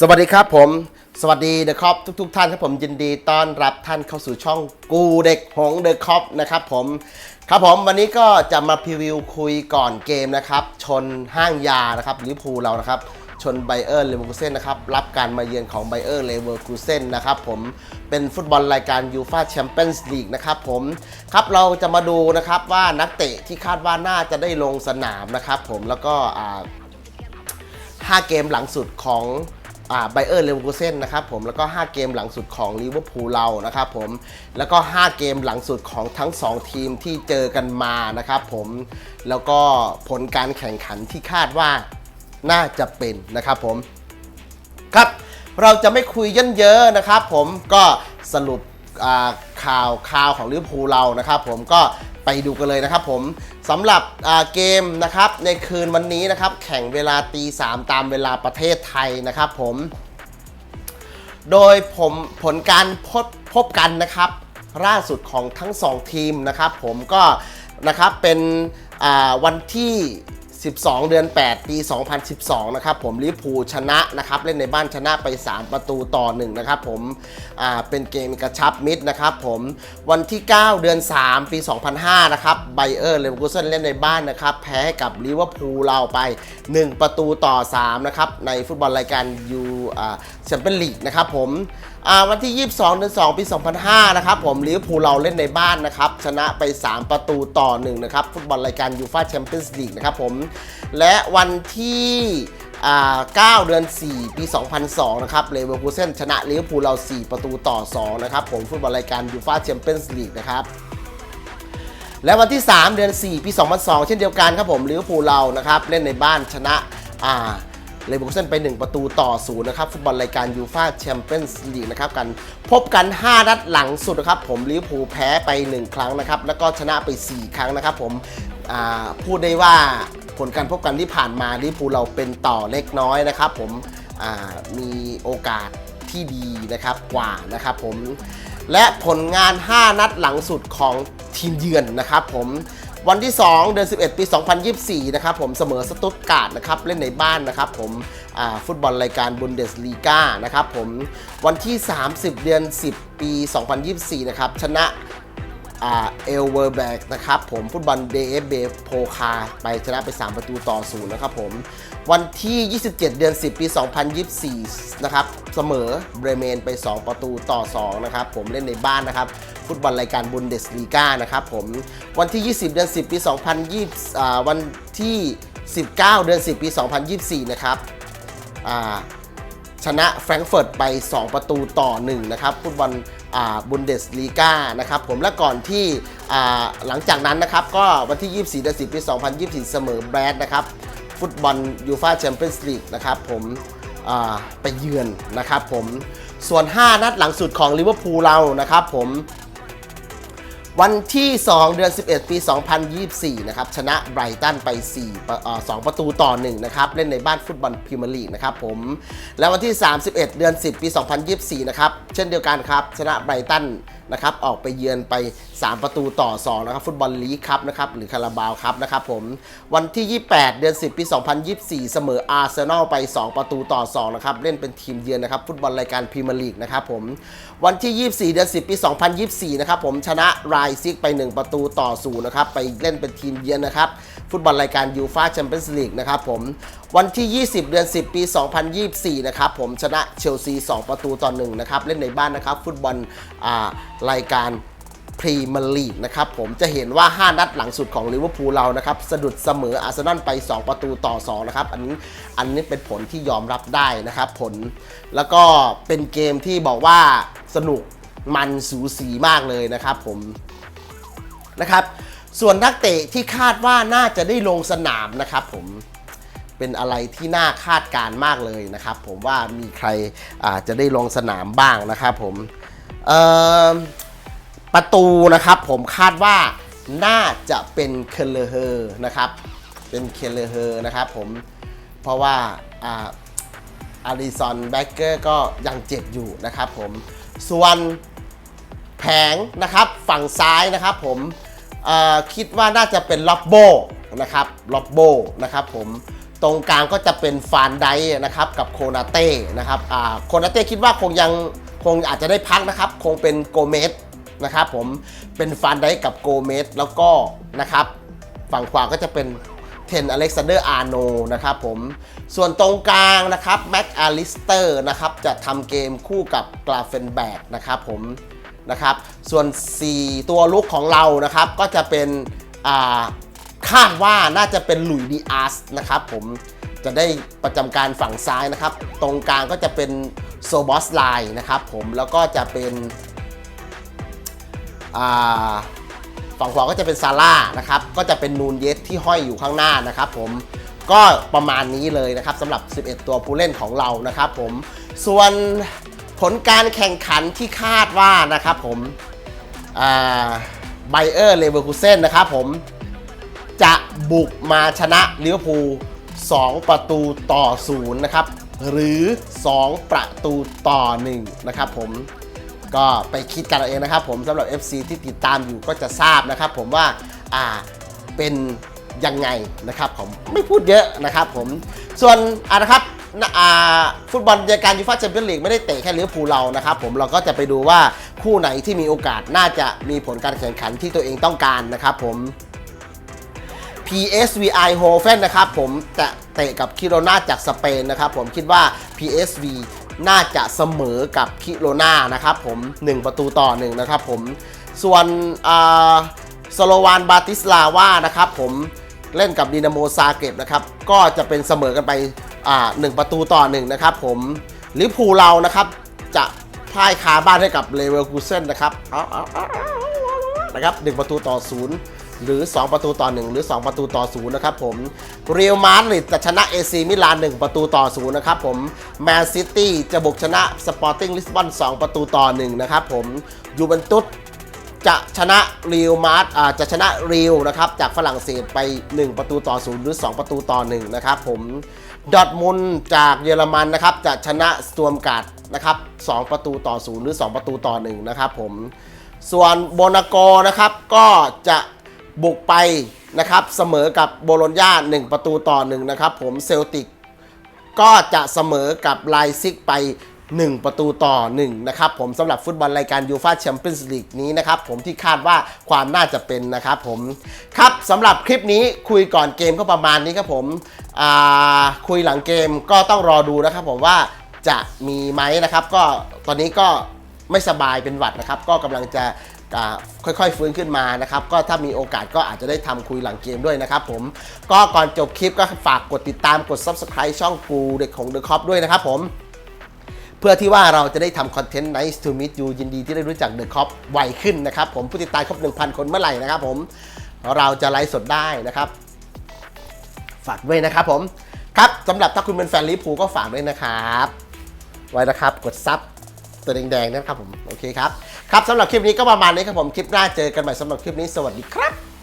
สวัสดีครับผม สวัสดีเดอะคอปทุกๆ ท่านครับผมยินดีต้อนรับท่านเข้าสู่ช่องกูเด็กหงเดอะคอปนะครับผมครับผมวันนี้ก็จะมาพรีวิวคุยก่อนเกมนะครับ ชนห้างยานะครับลิเวอร์พูเรานะครับ ชนไบเออร์เลเวอร์คูเซนนะครับ รับการมาเยือนของไบเออร์เลเวอร์คูเซนนะครับผมเป็นฟุตบอลรายการยูฟาแชมเปี้ยนส์ลีกนะครับผมครับเราจะมาดูนะครับว่านักเตะที่คาดว่าน่าจะได้ลงสนามนะครับผมแล้วก็อ่า5เกมหลังสุดของ ไบเออร์เลเวอร์คูเซนนะครับผมแล้วก็ 5 เกมหลังสุดของลิเวอร์พูลเรานะครับผมแล้วก็ 5 เกมหลังสุดของทั้ง 2 ทีมที่เจอกันมานะครับผมแล้วก็ผลการแข่งขันที่คาดว่าน่าจะเป็นนะครับผมครับเราจะไม่คุยเยินเยอะนะครับผมก็สรุปอ่าข่าวข่าวของลิเวอร์พูลเรานะครับผมก็ ไปดูกันเลยนะครับผมสำหรับเกมนะครับในคืนวันนี้นะครับแข่งเวลาตีสามตามเวลาประเทศไทยนะครับผมโดยผมผลการพบพบกันนะครับล่าสุดของทั้ง 2 ทีมนะครับผมก็นะครับเป็นวันที่ 12 เดือน 8 ปี 2012 นะครับผมลิพูชนะนะครับเล่นในบ้านชนะไป 3 ประตูต่อ 1 นะครับผมอ่าเป็นเกมกระชับมิตรนะครับผมวันที่ 9 เดือน 3 ปี 2005 นะครับไบเออร์เลเวอร์คูเซนเล่นในบ้านนะครับแพ้กับลิเวอร์พูลเราไป 1 ประตูต่อ 3 นะครับในฟุตบอลรายการยูอ่าแชมเปี้ยนลีกนะครับผม วันที่ 22เดือน2ปี 2005 นะครับผมลิเวอร์พูลเราเล่นในบ้านนะครับ ชนะไป 3 ประตูต่อ 1 นะครับ ฟุตบอลรายการยูฟาแชมเปี้ยนส์ลีกนะครับผม และวันที่อ่า9เดือน 4 ปี 2002 นะครับ เลเวอร์คูเซนชนะลิเวอร์พูลเรา 4 ประตูต่อ 2 นะครับผม ฟุตบอลรายการยูฟาแชมเปี้ยนส์ลีกนะครับและวันที่ 3 เดือน 4 ปี 2002 เช่นเดียวกันครับผมลิเวอร์พูลเรานะครับ เล่นในบ้านชนะอ่า เลเวอร์คูเซนไป 1 ประตูต่อ0นะครับฟุตบอลรายการยูฟาแชมเปี้ยนส์ลีกนะครับกันพบกัน 5 นัดหลังสุดนะครับผมลิเวอร์พูลแพ้ไป 1 ครั้งนะครับแล้วก็ชนะไป 4 ครั้งนะครับผมพูดได้ว่าผลการพบกันที่ผ่านมาลิเวอร์พูลเราเป็นต่อเล็กน้อยนะครับผมมีโอกาสที่ดีนะครับกว่านะครับผมและผลงาน 5 นัดหลังสุดของทีมเยือนนะครับผม วันที่ 2 เดือน 11 ปี 2024 นะครับผมเสมอสตุตการ์ดนะครับเล่นในบ้านนะครับผมฟุตบอลรายการบุนเดสลีกานะครับผมวันที่ 30 เดือน 10 ปี 2024 นะครับชนะเอลเวอร์แบกนะครับผมฟุตบอล DFB โพคาไปชนะไป 3 ประตูต่อศูนย์นะครับผมวันที่ 27 เดือน 10 ปี 2024 นะครับเสมอเบรเมนไป 2 ประตูต่อ 2 นะครับผมเล่นในบ้านนะครับ ฟุตบอลรายการบุนเดสลีกานะครับผมวันที่ 20 เดือน 10 ปี 2020อ่าวันที่ 19 เดือน 10 ปี 2024 นะครับชนะแฟรงก์เฟิร์ตไป 2 ประตูต่อ 1 นะครับฟุตบอลบุนเดสลีกานะครับผมและก่อนที่หลังจากนั้นนะครับก็วันที่ 24 เดือน 10 ปี 2024 เสมอแบรดนะครับฟุตบอลยูฟาแชมเปี้ยนส์ลีกนะครับผมไปเยือนนะครับผมส่วน 5 นัดหลังสุดของลิเวอร์พูลเรานะครับผม วันที่ 2 เดือน 11 ปี 2024 นะครับ ชนะไบรตันไป4ประเอ่อ2ประตูต่อ 1 นะครับ เล่นในบ้านฟุตบอลพรีเมียร์ลีกนะครับผม และวันที่ 31 เดือน 10 ปี 2024 นะครับ เช่นเดียวกันครับ ชนะไบรตันนะครับออกไปเยือนไป 3 ประตูต่อ 2 นะครับฟุตบอลลีกครับนะครับหรือคาราบาวครับนะครับผมวันที่ 28 เดือน 10 ปี 2024 เสมออาร์เซนอลไป 2 ประตูต่อ2นะครับเล่นเป็นทีมเยือนนะครับฟุตบอลรายการพรีเมียร์ลีกนะครับผมวันที่ 24 เดือน 10 ปี 2024 นะครับผมชนะไรซิกไป 1 ประตูต่อ0นะครับไปเล่นเป็นทีมเยือนนะครับ ฟุตบอลรายการยูฟาแชมเปี้ยนส์ลีกนะครับผมวันที่ 20 เดือน 10 ปี 2024 นะครับผมชนะเชลซี 2 ประตูต่อ1นะครับเล่นในบ้านนะครับฟุตบอลอ่ารายการพรีเมียร์ลีกนะครับผมจะเห็นว่า 5 นัดหลังสุดของลิเวอร์พูลเรานะครับสะดุดเสมออาร์เซนอลไป 2 ประตูต่อ 2 นะครับ อันนี้อันนี้เป็นผลที่ยอมรับได้นะครับผลแล้วก็เป็นเกมที่บอกว่าสนุกมันสูสีมากเลยนะครับผมนะครับ ส่วนนักเตะที่คาดว่าน่าจะได้ลงสนามนะครับผมเป็นอะไรที่น่าคาดการมากเลยนะครับ ผมว่ามีใครอาจจะได้ลงสนามบ้างนะครับผมประตูนะครับผมคาดว่าน่าจะเป็นเคเลเฮอร์นะครับ เป็นเคเลเฮอร์นะครับผมเพราะว่าอาอาริซอนแบ็กเกอร์ก็ยังเจ็บอยู่นะครับผมส่วนแผงนะครับฝั่งซ้ายนะครับผม คิดว่าน่าจะเป็นล็อบโบนะครับล็อบโบนะครับผมตรงกลางก็จะเป็นฟานไดนะครับกับโคนาเต้นะครับโคนาเต้คิดว่าคงยังคงอาจจะได้พักนะครับ คงเป็นโกเมสนะครับผมเป็นฟานไดกับโกเมสแล้วก็นะครับฝั่งขวาก็จะเป็นเทนอเล็กซานเดอร์อาร์โนนะครับผมส่วนตรงกลางนะครับแม็กอาลิสเตอร์นะครับจะทำเกมคู่กับกราเฟนแบกนะครับผม นะครับ ส่วน 4 ตัวลุกของเรานะครับก็จะเป็นคาดว่าน่าจะเป็นหลุยดีอาร์สนะครับผมจะได้ประจำการฝั่งซ้ายนะครับ ตรงกลางก็จะเป็นโซบอสไลน์นะครับผมแล้วก็จะเป็นฝั่งขวาก็จะเป็นซาร่านะครับก็จะเป็นนูนเยสที่ห้อยอยู่ข้างหน้านะครับผมก็ประมาณนี้เลยนะครับสำหรับ 11 ตัวผู้เล่นของเรานะครับผมส่วน ผลการแข่งขันที่คาดว่านะครับผมไบเออร์เลเวอร์คูเซนนะครับผม จะบุกมาชนะลิเวอร์พูล2ประตูต่อ0นะครับ หรือ 2 ประตูต่อ 1 นะครับผมก็ไปคิดกันเอาเองนะครับผมสำหรับ FC ที่ติดตามอยู่ก็จะทราบนะครับผมว่าอ่าเป็นยังไงนะครับผมไม่พูดเยอะนะครับผมส่วนอ่านะครับ ฟุตบอลรายการยูฟ่าแชมเปี้ยนลีกไม่ได้เตะแค่ลิเวอร์พูลเรานะครับผมเราก็จะไปดูว่าคู่ไหนที่มีโอกาสน่าจะมีผลการแข่งขันที่ตัวเองต้องการนะครับผม PSV i h o f e n นะครับผมจะเตะกับคิโรนาจากสเปนนะครับผมคิดว่า PSV น่าจะเสมอกับคิโรนานะครับผม 1 ประตูต่อ 1 นะครับผม ส่วนสโลวานบาติสลาว่านะครับผมเล่นกับดินาโมซาเก็บนะครับ ก็จะเป็นเสมอกันไป อ่าหนึ่งประตูต่อ1นะครับผมลิพูเรานะครับจะพ่ายคาบ้านให้กับเลเวอร์คูเซนนะครับเอาเอาเอานะครับหนึ่งประตูต่อศูนย์หรือ 2 ประตูต่อ 1 หรือ 2 ประตูต่อ0นะครับผมเรอัลมาดริดจะชนะเอซีมิลาน 1 ประตูต่อ0นะครับผมแมนซิตี้จะบุกชนะสปอร์ติ้งลิสบอน2ประตูต่อ1นะครับผมยูเวนตุส จะชนะรีวมาร์ตจะชนะรีวนะครับจากฝรั่งเศสไป 1 ประตูต่อ0หรือ 2 ประตูต่อ1นะครับผมดอทมุนจากเยอรมันนะครับจะชนะสตวมการ์ดนะครับ2ประตูต่อ0หรือ 2 ประตูต่อ1นะครับผมส่วนโบนาโกนะครับก็จะบุกไปนะครับเสมอกับโบโลญญา1 ประตูต่อ1นะครับผมเซลติกก็จะเสมอกับไลซิกไป 1 ประตูต่อ 1 นะครับผมสำหรับฟุตบอลรายการยูฟาแชมเปี้ยนส์ลีกนี้นะครับผมที่คาดว่าความน่าจะเป็นนะครับผม ครับสำหรับคลิปนี้คุยก่อนเกมก็ประมาณนี้ครับผมคุยหลังเกมก็ต้องรอดูนะครับผมว่าจะมีไหมนะครับ ก็ตอนนี้ก็ไม่สบายเป็นหวัดนะครับ ก็กำลังจะค่อยๆ ฟื้นขึ้นมานะครับ ก็ถ้ามีโอกาสก็อาจจะได้ทำคุยหลังเกมด้วยนะครับผม ก็ก่อนจบคลิปก็ฝากกดติดตามกด Subscribe ช่องกูเด็กของ The Cop ด้วยนะครับผม เพื่อที่ว่าเราจะได้ทำคอนเทนต์ Nice to meet you ยินดีที่ได้รู้จัก The Cop ไวขึ้นนะครับผมผู้ติดตามครบ 1,000 คนเมื่อไหร่นะครับผมเราจะไลฟ์สดได้นะครับฝากด้วยนะครับผมครับสำหรับถ้าคุณเป็นแฟนลิเวอร์พูก็ฝากด้วยนะครับ ไว้นะครับกดซับตัวแดงๆนะครับผมโอเคครับครับสำหรับคลิปนี้ก็ประมาณนี้ครับผมคลิปหน้าเจอกันใหม่สำหรับคลิปนี้สวัสดีครับ